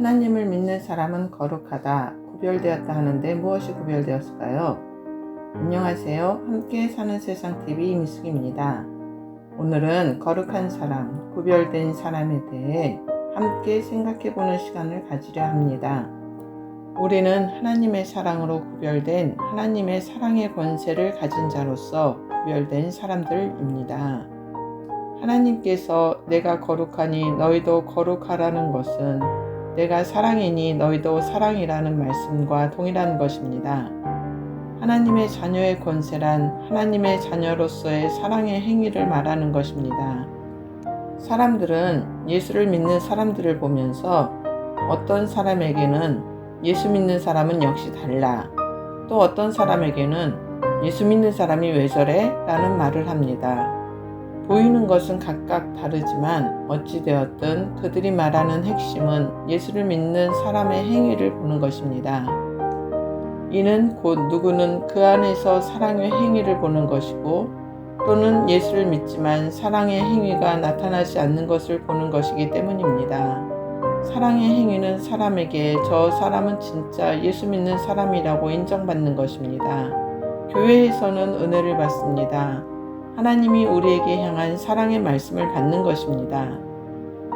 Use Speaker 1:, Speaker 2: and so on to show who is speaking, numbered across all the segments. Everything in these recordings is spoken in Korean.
Speaker 1: 하나님을 믿는 사람은 거룩하다, 구별되었다 하는데 무엇이 구별되었을까요? 안녕하세요. 함께 사는 세상 TV 이미숙입니다. 오늘은 거룩한 사람, 구별된 사람에 대해 함께 생각해 보는 시간을 가지려 합니다. 우리는 하나님의 사랑으로 구별된 하나님의 사랑의 권세를 가진 자로서 구별된 사람들입니다. 하나님께서 내가 거룩하니 너희도 거룩하라는 것은 내가 사랑이니 너희도 사랑이라는 말씀과 동일한 것입니다. 하나님의 자녀의 권세란 하나님의 자녀로서의 사랑의 행위를 말하는 것입니다. 사람들은 예수를 믿는 사람들을 보면서 어떤 사람에게는 예수 믿는 사람은 역시 달라. 또 어떤 사람에게는 예수 믿는 사람이 왜 저래? 라는 말을 합니다. 보이는 것은 각각 다르지만 어찌되었든 그들이 말하는 핵심은 예수를 믿는 사람의 행위를 보는 것입니다. 이는 곧 누구는 그 안에서 사랑의 행위를 보는 것이고 또는 예수를 믿지만 사랑의 행위가 나타나지 않는 것을 보는 것이기 때문입니다. 사랑의 행위는 사람에게 저 사람은 진짜 예수 믿는 사람이라고 인정받는 것입니다. 교회에서는 은혜를 받습니다. 하나님이 우리에게 향한 사랑의 말씀을 받는 것입니다.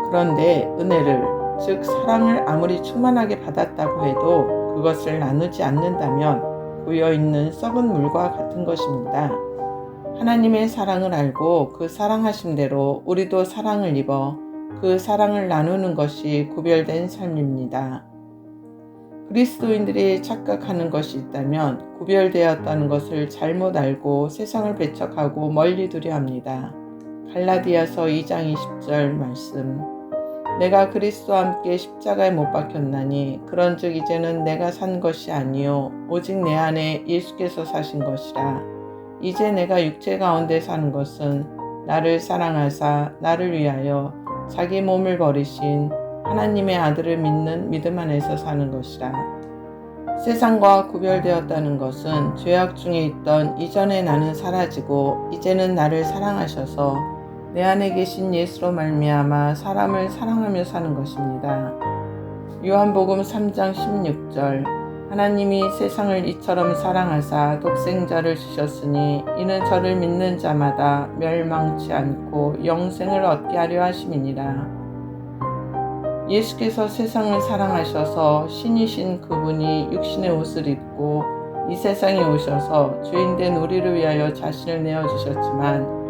Speaker 1: 그런데 은혜를, 즉 사랑을 아무리 충만하게 받았다고 해도 그것을 나누지 않는다면 고여있는 썩은 물과 같은 것입니다. 하나님의 사랑을 알고 그 사랑하심대로 우리도 사랑을 입어 그 사랑을 나누는 것이 구별된 삶입니다. 그리스도인들이 착각하는 것이 있다면 구별되었다는 것을 잘못 알고 세상을 배척하고 멀리 두려 합니다. 갈라디아서 2장 20절 말씀 내가 그리스도와 함께 십자가에 못 박혔나니 그런즉 이제는 내가 산 것이 아니요 오직 내 안에 예수께서 사신 것이라 이제 내가 육체 가운데 사는 것은 나를 사랑하사 나를 위하여 자기 몸을 버리신 하나님의 아들을 믿는 믿음 안에서 사는 것이라. 세상과 구별되었다는 것은 죄악 중에 있던 이전의 나는 사라지고 이제는 나를 사랑하셔서 내 안에 계신 예수로 말미암아 사람을 사랑하며 사는 것입니다. 요한복음 3장 16절 하나님이 세상을 이처럼 사랑하사 독생자를 주셨으니 이는 저를 믿는 자마다 멸망치 않고 영생을 얻게 하려 하심이니라. 예수께서 세상을 사랑하셔서 신이신 그분이 육신의 옷을 입고 이 세상에 오셔서 죄인된 우리를 위하여 자신을 내어 주셨지만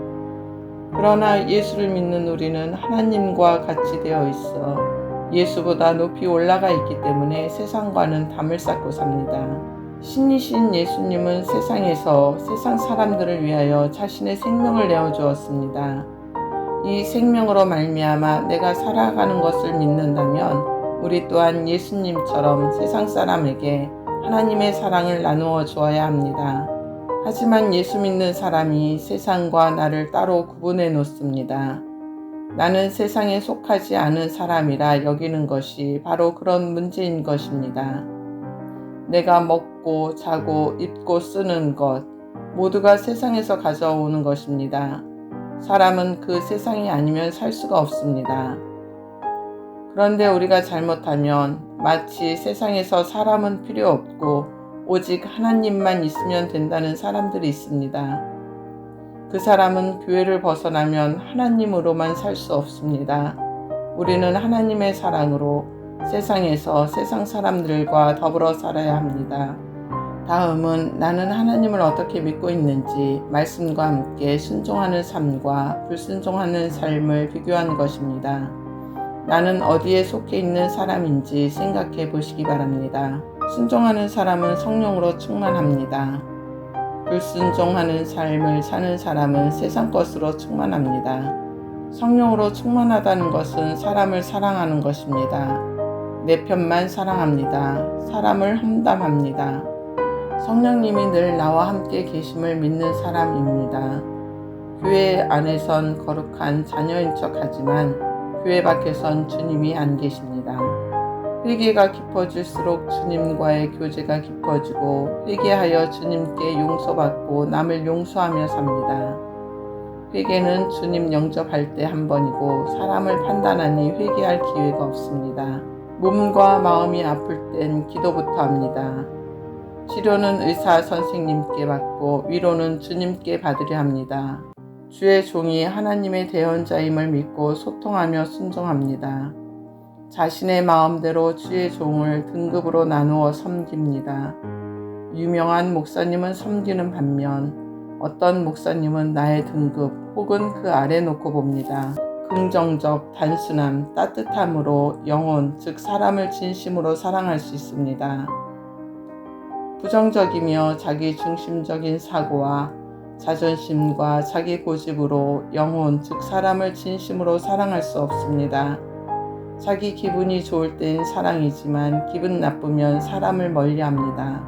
Speaker 1: 그러나 예수를 믿는 우리는 하나님과 같이 되어 있어 예수보다 높이 올라가 있기 때문에 세상과는 담을 쌓고 삽니다. 신이신 예수님은 세상에서 세상 사람들을 위하여 자신의 생명을 내어 주었습니다. 이 생명으로 말미암아 내가 살아가는 것을 믿는다면 우리 또한 예수님처럼 세상 사람에게 하나님의 사랑을 나누어 주어야 합니다. 하지만 예수 믿는 사람이 세상과 나를 따로 구분해 놓습니다. 나는 세상에 속하지 않은 사람이라 여기는 것이 바로 그런 문제인 것입니다. 내가 먹고 자고 입고 쓰는 것 모두가 세상에서 가져오는 것입니다. 사람은 그 세상이 아니면 살 수가 없습니다. 그런데 우리가 잘못하면 마치 세상에서 사람은 필요 없고 오직 하나님만 있으면 된다는 사람들이 있습니다. 그 사람은 교회를 벗어나면 하나님으로만 살 수 없습니다. 우리는 하나님의 사랑으로 세상에서 세상 사람들과 더불어 살아야 합니다. 다음은 나는 하나님을 어떻게 믿고 있는지 말씀과 함께 순종하는 삶과 불순종하는 삶을 비교한 것입니다. 나는 어디에 속해 있는 사람인지 생각해 보시기 바랍니다. 순종하는 사람은 성령으로 충만합니다. 불순종하는 삶을 사는 사람은 세상 것으로 충만합니다. 성령으로 충만하다는 것은 사람을 사랑하는 것입니다. 내 편만 사랑합니다. 사람을 험담합니다. 성령님이 늘 나와 함께 계심을 믿는 사람입니다. 교회 안에선 거룩한 자녀인 척 하지만 교회 밖에선 주님이 안 계십니다. 회개가 깊어질수록 주님과의 교제가 깊어지고 회개하여 주님께 용서받고 남을 용서하며 삽니다. 회개는 주님 영접할 때 한 번이고 사람을 판단하니 회개할 기회가 없습니다. 몸과 마음이 아플 땐 기도부터 합니다. 치료는 의사 선생님께 받고 위로는 주님께 받으려 합니다. 주의 종이 하나님의 대언자임을 믿고 소통하며 순종합니다. 자신의 마음대로 주의 종을 등급으로 나누어 섬깁니다. 유명한 목사님은 섬기는 반면 어떤 목사님은 나의 등급 혹은 그 아래 놓고 봅니다. 긍정적, 단순함, 따뜻함으로 영혼, 즉 사람을 진심으로 사랑할 수 있습니다. 부정적이며 자기 중심적인 사고와 자존심과 자기 고집으로 영혼, 즉 사람을 진심으로 사랑할 수 없습니다. 자기 기분이 좋을 땐 사랑이지만 기분 나쁘면 사람을 멀리 합니다.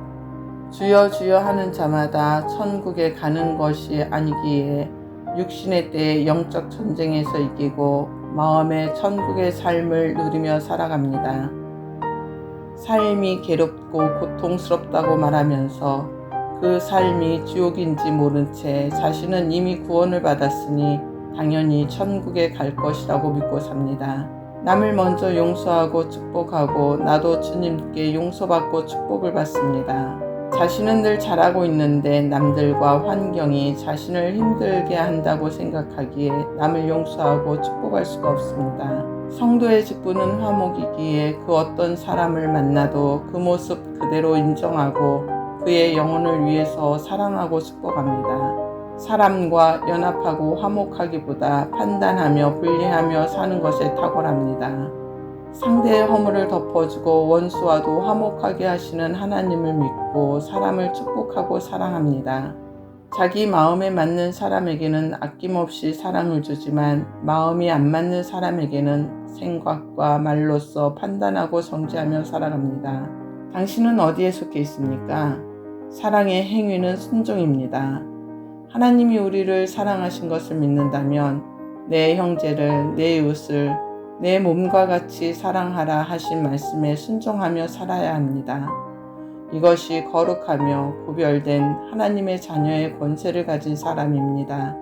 Speaker 1: 주여 주여 하는 자마다 천국에 가는 것이 아니기에 육신의 때에 영적 전쟁에서 이기고 마음의 천국의 삶을 누리며 살아갑니다. 삶이 괴롭고 고통스럽다고 말하면서 그 삶이 지옥인지 모른 채 자신은 이미 구원을 받았으니 당연히 천국에 갈 것이라고 믿고 삽니다. 남을 먼저 용서하고 축복하고 나도 주님께 용서받고 축복을 받습니다. 자신은 늘 잘하고 있는데 남들과 환경이 자신을 힘들게 한다고 생각하기에 남을 용서하고 축복할 수가 없습니다. 성도의 직분은 화목이기에 그 어떤 사람을 만나도 그 모습 그대로 인정하고 그의 영혼을 위해서 사랑하고 축복합니다. 사람과 연합하고 화목하기보다 판단하며 분리하며 사는 것에 탁월합니다. 상대의 허물을 덮어주고 원수와도 화목하게 하시는 하나님을 믿고 사람을 축복하고 사랑합니다. 자기 마음에 맞는 사람에게는 아낌없이 사랑을 주지만 마음이 안 맞는 사람에게는 생각과 말로써 판단하고 정지하며 살아갑니다. 당신은 어디에 속해 있습니까? 사랑의 행위는 순종입니다. 하나님이 우리를 사랑하신 것을 믿는다면 내 형제를, 내 이웃을 내 몸과 같이 사랑하라 하신 말씀에 순종하며 살아야 합니다. 이것이 거룩하며 구별된 하나님의 자녀의 권세를 가진 사람입니다.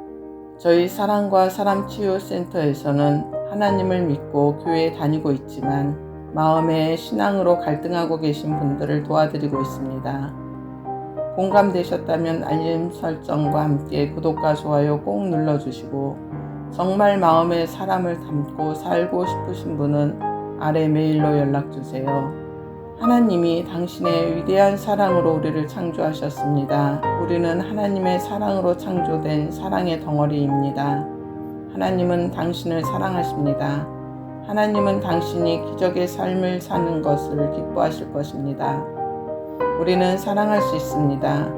Speaker 1: 저희 사랑과 사람 치유 센터에서는 하나님을 믿고 교회에 다니고 있지만 마음의 신앙으로 갈등하고 계신 분들을 도와드리고 있습니다. 공감되셨다면 알림 설정과 함께 구독과 좋아요 꼭 눌러주시고 정말 마음에 사람을 담고 살고 싶으신 분은 아래 메일로 연락주세요. 하나님이 당신의 위대한 사랑으로 우리를 창조하셨습니다. 우리는 하나님의 사랑으로 창조된 사랑의 덩어리입니다. 하나님은 당신을 사랑하십니다. 하나님은 당신이 기적의 삶을 사는 것을 기뻐하실 것입니다. 우리는 사랑할 수 있습니다.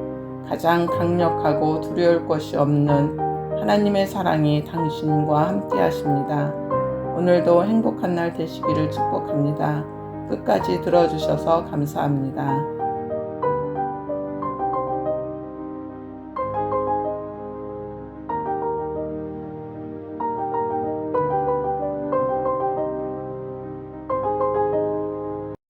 Speaker 1: 가장 강력하고 두려울 것이 없는 하나님의 사랑이 당신과 함께 하십니다. 오늘도 행복한 날 되시기를 축복합니다. 끝까지 들어주셔서 감사합니다.